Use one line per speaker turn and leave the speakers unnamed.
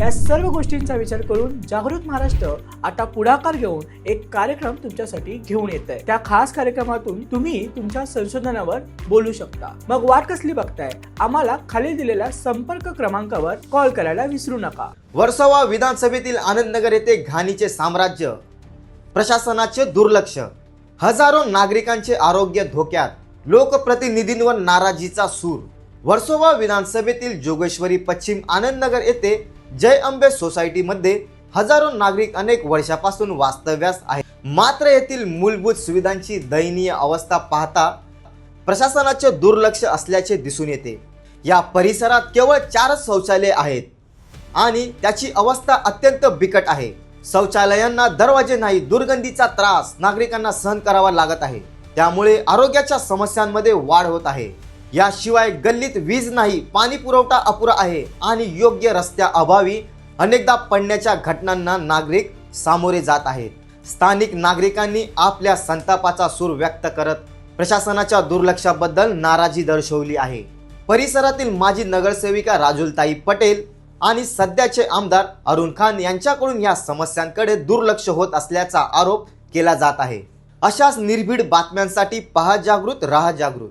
या सर्व गोष्टींचा विचार करून जागृत महाराष्ट्र आता पुढाकार घेऊन एक कार्यक्रम तुमच्यासाठी घेऊन येत आहे त्या खास कार्यक्रमातून तुम्ही तुमच्या संशोधनावर बोलू शकता. मग वाट कसली बघताय? आम्हाला खाली दिलेल्या संपर्क क्रमांकावर कॉल करायला विसरू नका.
वर्सोवा विधानसभेतील आनंदनगर येथे घाणीचे साम्राज्य प्रशासनाचे दुर्लक्ष हजारो नागरिकांचे आरोग्य धोक्यात लोकप्रतिनिधींवर नाराजीचा सूर. वर्सोवा विधानसभेतील जोगेश्वरी पश्चिम आनंदनगर येथे जय अंबे सोसायटीमध्ये हजारो नागरिक अनेक वर्षापासून वास्तव्यास आहे मात्र येथील मूलभूत सुविधांची दयनीय अवस्था पाहता प्रशासनाचे दुर्लक्ष असल्याचे दिसून येते. या परिसरात केवळ चारच शौचालये आहेत आणि त्याची अवस्था अत्यंत बिकट आहे. शौचालयांना दरवाजे नाही दुर्गंधीचा त्रास नागरिकांना सहन करावा लागत आहे. त्यामुळे आरोग्याच्या समस्यांमध्ये वाढ होत आहे. याशिवाय गल्लीत वीज नाही पाणी पुरवठा अपुरा आहे आणि योग्य रस्त्या अभावी अनेकदा पडण्याच्या घटनांना नागरिक सामोरे जात आहेत. स्थानिक नागरिकांनी आपल्या संतापाचा सूर व्यक्त करत प्रशासनाच्या दुर्लक्षाबद्दल नाराजी दर्शवली आहे. परिसरातील माजी नगरसेविका राजुलताई पटेल आणि सध्याचे आमदार अरुण खान यांच्याकडून या समस्यांकडे दुर्लक्ष होत असल्याचा आरोप केला जात आहे. अशाच निर्भीड बातम्यांसाठी पहा जागृत राहा जागृत.